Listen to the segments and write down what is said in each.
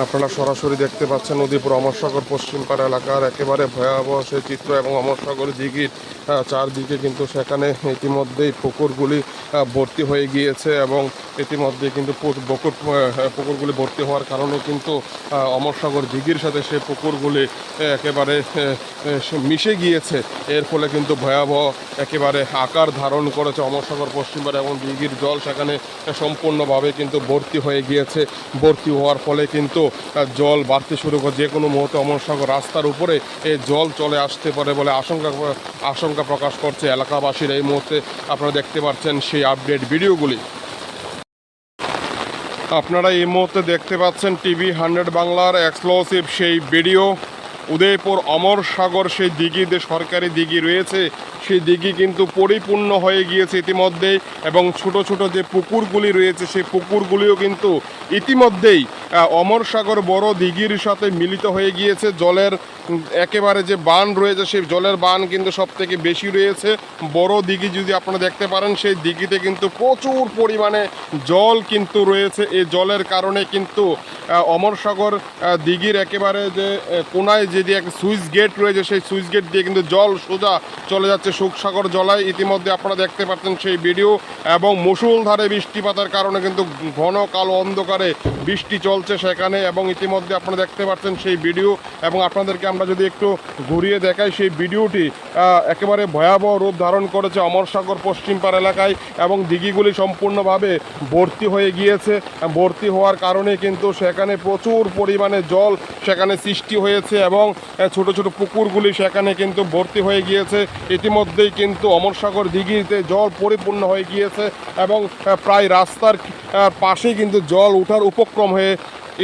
আপনারা সরাসরি দেখতে পাচ্ছেন নদীপুর অমরসাগর পশ্চিমপাড়া এলাকার একেবারে ভয়াবহ সেই চিত্র এবং অমরসাগর দিঘির চারদিকে কিন্তু সেখানে ইতিমধ্যেই পুকুরগুলি ভর্তি হয়ে গিয়েছে এবং ইতিমধ্যে কিন্তু বকুর পুকুরগুলি ভর্তি হওয়ার কারণে কিন্তু অমরসাগর দিঘির সাথে সে পুকুরগুলি একেবারে মিশে গিয়েছে। এর ফলে কিন্তু ভয়াবহ একেবারে আকার ধারণ করেছে অমরসাগর পশ্চিমপাড়া এবং দিঘির জল সেখানে সম্পূর্ণভাবে কিন্তু ভর্তি হয়ে গিয়েছে। ভর্তি হওয়ার ফলে কিন্তু জল বাড়তে শুরু করে, যে কোনো মুহূর্তে অমরসাগর রাস্তার উপরে এই জল চলে আসতে পারে বলে আশঙ্কা আশঙ্কা প্রকাশ করছে এলাকাবাসীর। এই মুহূর্তে আপনারা দেখতে পাচ্ছেন সেই আপডেট ভিডিওগুলি। আপনারা এই মুহূর্তে দেখতে পাচ্ছেন টিভি হান্ড্রেড বাংলার এক্সক্লুসিভ সেই ভিডিও। উদয়পুর অমর সাগর, সেই দিঘি যে সরকারি দিঘি রয়েছে, সেই দিঘি কিন্তু পরিপূর্ণ হয়ে গিয়েছে ইতিমধ্যেই এবং ছোট ছোট যে পুকুরগুলি রয়েছে, সেই পুকুরগুলিও কিন্তু ইতিমধ্যেই অমর সাগর বড় দিঘির সাথে মিলিত হয়ে গিয়েছে। জলের একেবারে যে বান রয়েছে, সেই জলের বান কিন্তু সব থেকে বেশি রয়েছে। বড় দিঘি যদি আপনারা দেখতে পারেন, সেই দিঘিতে কিন্তু প্রচুর পরিমাণে জল কিন্তু রয়েছে। এই জলের কারণে কিন্তু অমর সাগর দিঘির একেবারে যে কোনায় যে যে একটা সুইচ গেট রয়েছে, সেই সুইচ গেট দিয়ে কিন্তু জল সোজা চলে যাচ্ছে সুখসাগর জলায়। ইতিমধ্যে আপনারা দেখতে পাচ্ছেন সেই ভিডিও এবং মুসুলধারে বৃষ্টিপাতের কারণে কিন্তু ঘন কালো অন্ধকারে বৃষ্টি চলছে সেখানে এবং ইতিমধ্যে আপনারা দেখতে পাচ্ছেন সেই ভিডিও এবং আপনাদেরকে আমরা যদি একটু ঘুরিয়ে দেখাই সেই ভিডিওটি একেবারে ভয়াবহ রূপ ধারণ করেছে অমরসাগর পশ্চিমপাড় এলাকায় এবং দিঘিগুলি সম্পূর্ণভাবে ভর্তি হয়ে গিয়েছে। ভর্তি হওয়ার কারণে কিন্তু সেখানে প্রচুর পরিমাণে জল সেখানে সৃষ্টি হয়েছে এবং ছোট ছোট পুকুরগুলি সেখানে কিন্তু ভর্তি হয়ে গিয়েছে। ইতিমধ্যেই কিন্তু অমরসাগর দিঘিতে জল পরিপূর্ণ হয়ে গিয়েছে এবং প্রায় রাস্তার পাশেই কিন্তু জল ওঠার উপক্রম হয়ে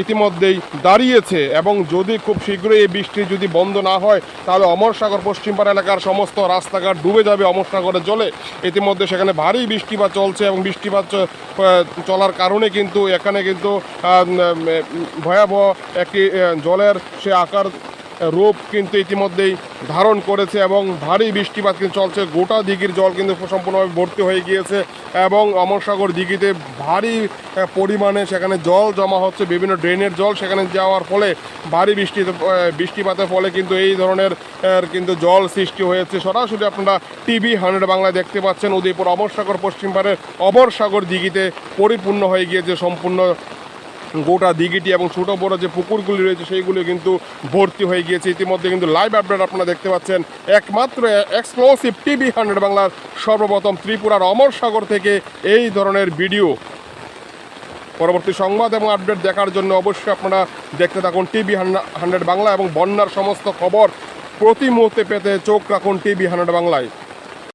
ইতিমধ্যেই দাঁড়িয়েছে। এবং যদি খুব শীঘ্রই এই বৃষ্টি যদি বন্ধ না হয়, তাহলে অমরসাগর পশ্চিমপাড়া এলাকার সমস্ত রাস্তাঘাট ডুবে যাবে অমরসাগরের জলে। ইতিমধ্যে সেখানে ভারী বৃষ্টিপাত চলছে এবং বৃষ্টিপাত চলার কারণে কিন্তু এখানে কিন্তু ভয়াবহ একটি জলের সে আকার রূপ কিন্তু ইতিমধ্যেই ধারণ করেছে এবং ভারী বৃষ্টিপাত কিন্তু চলছে। গোটা দিঘির জল কিন্তু সম্পূর্ণভাবে ভর্তি হয়ে গিয়েছে এবং অমরসাগর দিঘিতে ভারী পরিমাণে সেখানে জল জমা হচ্ছে, বিভিন্ন ড্রেনের জল সেখানে যাওয়ার ফলে ভারী বৃষ্টি বৃষ্টিপাতের ফলে কিন্তু এই ধরনের কিন্তু জল সৃষ্টি হয়েছে। সরাসরি আপনারা টিভি হান্ড্রেড বাংলায় দেখতে পাচ্ছেন, উদয়পুর অমরসাগর পশ্চিমপাড়ের অমরসাগর দিঘিতে পরিপূর্ণ হয়ে গিয়েছে সম্পূর্ণ গোটা দিঘিটি এবং ছোটো বড় যে পুকুরগুলি রয়েছে, সেইগুলি কিন্তু ভর্তি হয়ে গিয়েছে। ইতিমধ্যে কিন্তু লাইভ আপডেট আপনারা দেখতে পাচ্ছেন। একমাত্র এক্সক্লুসিভ টিভি হান্ড্রেড বাংলার সর্বপ্রথম ত্রিপুরার অমর সাগর থেকে এই ধরনের ভিডিও পরবর্তী সংবাদ এবং আপডেট দেখার জন্য অবশ্যই আপনারা দেখতে থাকুন টিভি হান্ড্রেড বাংলা এবং বন্যার সমস্ত খবর প্রতি মুহূর্তে পেতে চোখ রাখুন টিভি হান্ড্রেড বাংলায়।